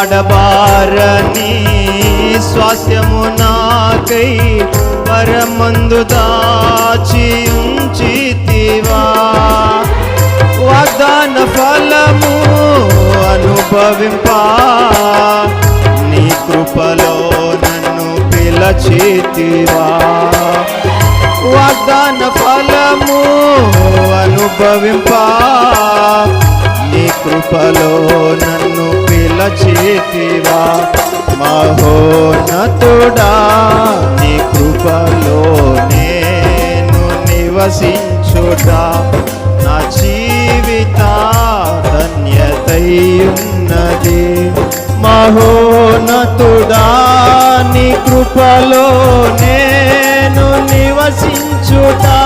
ఆడబారని స్వాస్యము నాకై పరమందు దాచి ఉంచితివా. వాగ్దాన ఫలము అనుభవింపా. నీ కృపలో నన్ను పిలచితివా. వాగ్దాన ఫలము అనుభవింపా. నీ కృపలో నన్ను పిలచేతివా మహోన్నతుడా నీ కృపలో నేను నివసించుడా. నా జీవిత ధన్యతయున్నది మహోన్నతుడా నీ కృపలో నేను నివసించుటా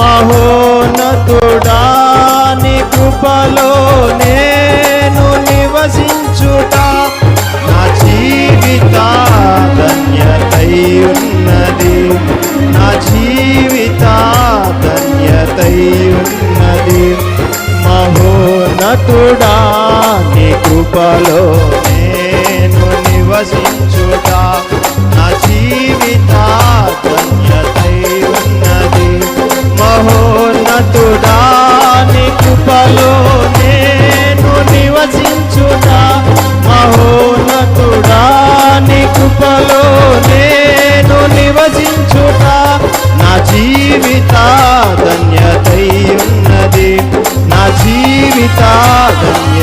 మహోన్నతుడా నీ కృపలో ధన్యతై ఉన్నది మహోన్నతుడా నీ కృపలో జీవిత ధన్యతై నా జీవిత ధన్యతై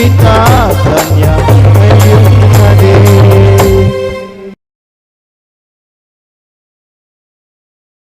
జీవిత ధన్యమా